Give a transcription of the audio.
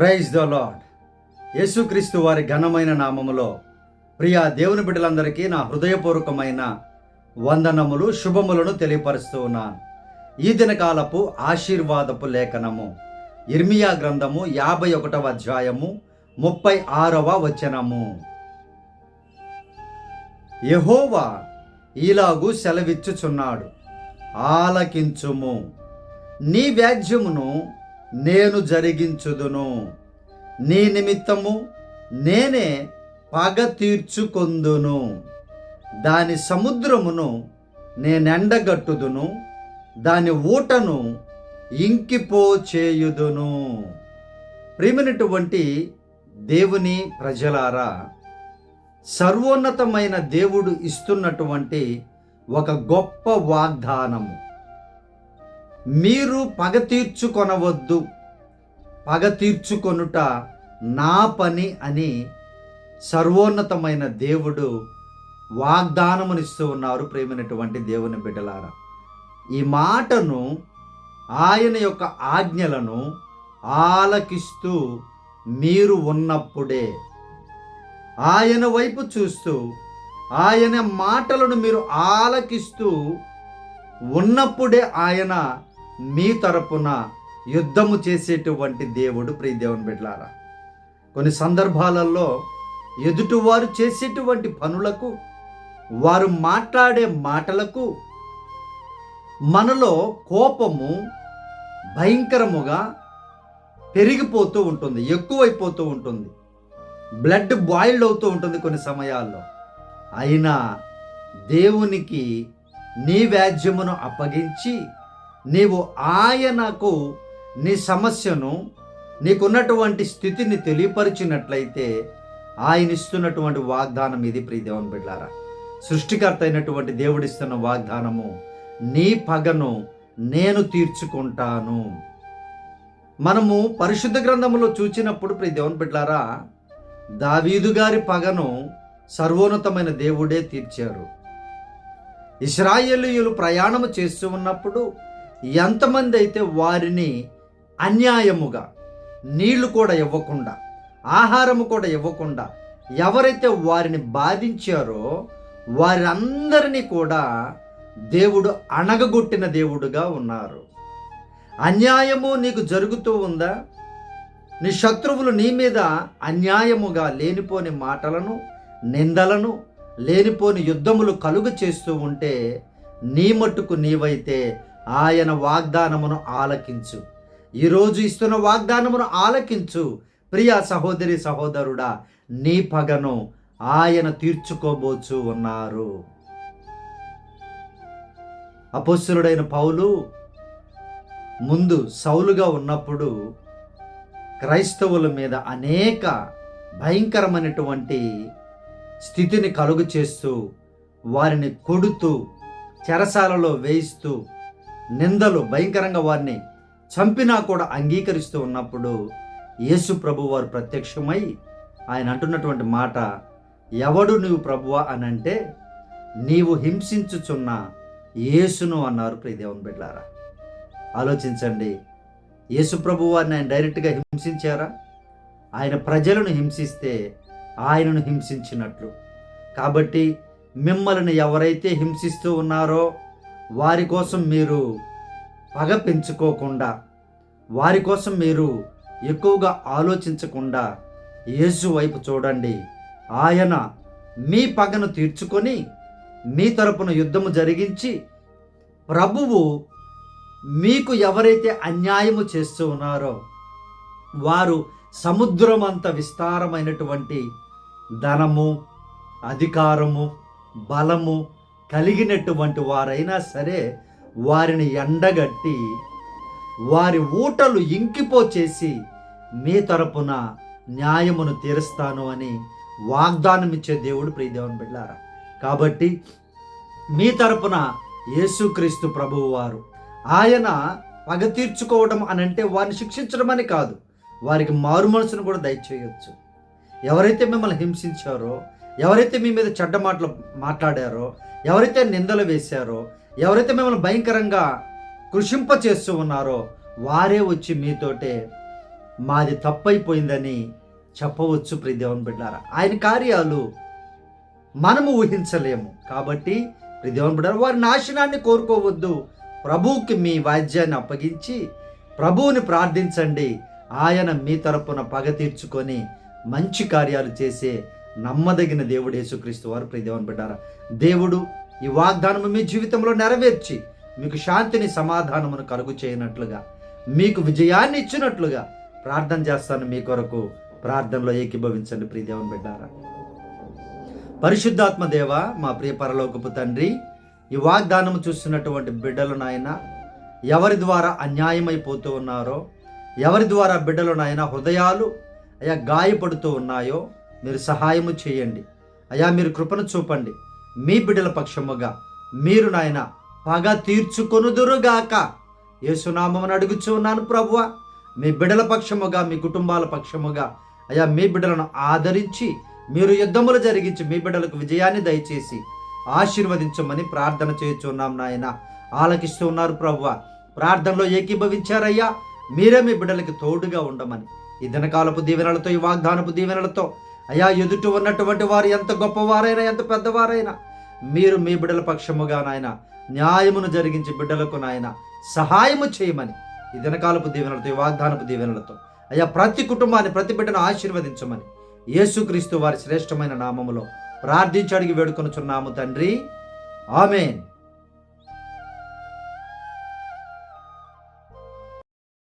Praise the lord యేసుక్రీస్తు వారి ఘనమైన నామములో ప్రియా దేవుని బిడ్డలందరికీ నా హృదయపూర్వకమైన వందనములు శుభములను తెలియపరుస్తూ ఉన్నాను. ఈ దినకాలపు ఆశీర్వాదపు లేఖనము ఇర్మియా గ్రంథము యాభై ఒకటవ అధ్యాయము ముప్పై ఆరవ వచనము. యహోవా ఈలాగు సెలవిచ్చుచున్నాడు. ఆలకించుము. నీ వ్యాజ్యమును నేను జరిగించుదును. నీ నిమిత్తము నేనే పగ తీర్చుకొందును. దాని సముద్రమును నేనెండగట్టుదును దాని ఊటను ఇంకిపో చేయుదును ప్రేమినటువంటి దేవుని ప్రజలారా సర్వోన్నతమైన దేవుడు ఇస్తున్నటువంటి ఒక గొప్ప వాగ్దానము. మీరు పగ తీర్చుకొనవద్దు. పగ తీర్చుకొనుట నా పని అని సర్వోన్నతమైన దేవుడు వాగ్దానమునిస్తూ ఉన్నారు ప్రేమైనటువంటి దేవుని బిడ్డలారా. ఈ మాటను ఆయన యొక్క ఆజ్ఞలను ఆలకిస్తూ మీరు ఉన్నప్పుడే ఆయన వైపు చూస్తూ ఆయన మాటలను మీరు ఆలకిస్తూ ఉన్నప్పుడే ఆయన మీ తరపున యుద్ధము చేసేటువంటి దేవుడు ప్రియ దేవుని బిడ్డలారా. కొన్ని సందర్భాలలో ఎదుటివారు చేసేటువంటి పనులకు వారు మాట్లాడే మాటలకు మనలో కోపము భయంకరముగా పెరిగిపోతూ ఉంటుంది ఎక్కువైపోతూ ఉంటుంది. బ్లడ్ బాయిల్డ్ అవుతూ ఉంటుంది కొన్ని సమయాల్లో. అయినా దేవునికి నీ వ్యాజ్యమును అప్పగించి నీవు ఆయనకు నీ సమస్యను నీకున్నటువంటి స్థితిని తెలియపరిచినట్లయితే ఆయన ఇస్తున్నటువంటి వాగ్దానం ఇది ప్రియదేవన్ బిడ్డారా సృష్టికర్త అయినటువంటి దేవుడిస్తున్న వాగ్దానము నీ పగను నేను తీర్చుకుంటాను. మనము పరిశుద్ధ గ్రంథములో చూచినప్పుడు ప్రియదేవన్ బిడ్డారా దావీదు గారి పగను సర్వోన్నతమైన దేవుడే తీర్చారు. ఇస్రాయేలీయులు ప్రయాణము చేస్తూ ఉన్నప్పుడు ఎంతమంది అయితే వారిని అన్యాయముగా నీళ్ళు కూడా ఇవ్వకుండా ఆహారము కూడా ఇవ్వకుండా ఎవరైతే వారిని బాధించారో వారందరినీ కూడా దేవుడు అణగగొట్టిన దేవుడుగా ఉన్నారు. అన్యాయము నీకు జరుగుతూ ఉందా? నీ శత్రువులు నీ మీద అన్యాయముగా లేనిపోని మాటలను నిందలను లేనిపోని యుద్ధములు కలుగు చేస్తూ ఉంటే నీ మట్టుకు నీవైతే ఆయన వాగ్దానమును ఆలకించు. ఈరోజు ఇస్తున్న వాగ్దానమును ఆలకించు. ప్రియ సహోదరి సహోదరుడా నీ పగను ఆయన తీర్చుకోబోచు ఉన్నారు. అపస్సులుడైన పౌలు ముందు సౌలుగా ఉన్నప్పుడు క్రైస్తవుల మీద అనేక భయంకరమైనటువంటి స్థితిని కలుగు చేస్తూ వారిని కొడుతూ చెరసాలలో వేయిస్తూ నిందలు భయంకరంగా వారిని చంపినా కూడా అంగీకరిస్తూ ఉన్నప్పుడు యేసు ప్రభు వారు ప్రత్యక్షమై ఆయన అంటున్నటువంటి మాట ఎవడు నువ్వు ప్రభువా? అని అంటే నీవు హింసించుచున్న యేసును అన్నారు ప్రియదేవన్ బిడ్డారా. ఆలోచించండి యేసు ప్రభు వారిని ఆయన డైరెక్ట్గా హింసించారా? ఆయన ప్రజలను హింసిస్తే ఆయనను హింసించినట్లు. కాబట్టి మిమ్మల్ని ఎవరైతే హింసిస్తూ ఉన్నారో వారి కోసం మీరు పగ పెంచుకోకుండా వారి కోసం మీరు ఎక్కువగా ఆలోచించకుండా యేసు వైపు చూడండి. ఆయన మీ పగను తీర్చుకొని మీ తరపున యుద్ధము జరిగించి ప్రభువు మీకు ఎవరైతే అన్యాయము చేస్తూ ఉన్నారో వారు సముద్రం అంత విస్తారమైనటువంటి ధనము అధికారము బలము కలిగినటువంటి వారైనా సరే వారిని ఎండగట్టి వారి ఊటలు ఇంకిపోచేసి మీ తరపున న్యాయమును తీరుస్తాను అని వాగ్దానం ఇచ్చే దేవుడు ప్రియదేవన్ బిడ్డారా. కాబట్టి మీ తరపున యేసుక్రీస్తు ప్రభువు వారు ఆయన పగ తీర్చుకోవడం అని అంటే వారిని శిక్షించడం అని కాదు వారికి మారు మనసును కూడా దయచేయొచ్చు. ఎవరైతే మిమ్మల్ని హింసించారో ఎవరైతే మీ మీద చెడ్డ మాటలు మాట్లాడారో ఎవరైతే నిందలు వేశారో ఎవరైతే మిమ్మల్ని భయంకరంగా కృషింప చేస్తూ ఉన్నారో వారే వచ్చి మీతోటే మాది తప్పైపోయిందని చెప్పవచ్చు ప్రిదేవన్ బిడ్డారా. ఆయన కార్యాలు మనము ఊహించలేము. కాబట్టి ప్రిదేవన్ దేవుని బిడ్డారా వారి నాశనాన్ని కోరుకోవద్దు. ప్రభువుకి మీ వాద్యాన్ని అప్పగించి ప్రభువుని ప్రార్థించండి. ఆయన మీ తరపున పగ తీర్చుకొని మంచి కార్యాలు చేసే నమ్మదగిన దేవుడు యేసుక్రీస్తు వారు ప్రదేవన్ బిడ్డారా దేవుడు ఈ వాగ్దానము మీ జీవితంలో నెరవేర్చి మీకు శాంతిని సమాధానమును కలుగు చేయనట్లుగా మీకు విజయాన్ని ఇచ్చినట్లుగా ప్రార్థన చేస్తాను మీ కొరకు. ప్రార్థనలో ఏకీభవించండి ప్రియదేవన్ బిడ్డారా. పరిశుద్ధాత్మ దేవ మా ప్రియ పరలోకపు తండ్రి ఈ వాగ్దానం చూస్తున్నటువంటి బిడ్డలు నాయన ఎవరి ద్వారా అన్యాయమైపోతూ ఉన్నారో ఎవరి ద్వారా బిడ్డలు నాయన హృదయాలు అయా గాయపడుతూ ఉన్నాయో మీరు సహాయము చేయండి. అయా మీరు కృపను చూపండి. మీ బిడ్డల పక్షముగా మీరు నాయన పగ తీర్చుకొనుదురుగాక. యేసునామని అడుగుచూ ఉన్నాను ప్రభువ. మీ బిడ్డల పక్షముగా మీ కుటుంబాల పక్షముగా అయా మీ బిడ్డలను ఆదరించి మీరు యుద్ధములు జరిగించి మీ బిడ్డలకు విజయాన్ని దయచేసి ఆశీర్వదించమని ప్రార్థన చేయుచున్నాం నాయన. ఆలకిస్తూ ఉన్నారు ప్రభువ. ప్రార్థనలో ఏకీభవించారయ్యా. మీరే మీ బిడ్డలకి తోడుగా ఉండమని. ఈ దినకాలపు దీవెనలతో ఈ వాగ్దానపు దీవెనలతో అయా ఎదుట ఉన్నటువంటి వారు ఎంత గొప్పవారైనా ఎంత పెద్దవారైనా మీరు మీ బిడ్డల పక్షముగా నాయన న్యాయమును జరిగించి బిడ్డలకు నాయన సహాయము చేయమని ఈ దినకాలపు దీవెనలతో ఈ వాగ్దానపు దీవెనలతో అయ్యా ప్రతి కుటుంబాన్ని ప్రతి బిడ్డను ఆశీర్వదించమని యేసుక్రీస్తు వారి శ్రేష్టమైన నామములో ప్రార్థించి అడిగి వేడుకొనుచున్నాము తండ్రి. ఆమెన్.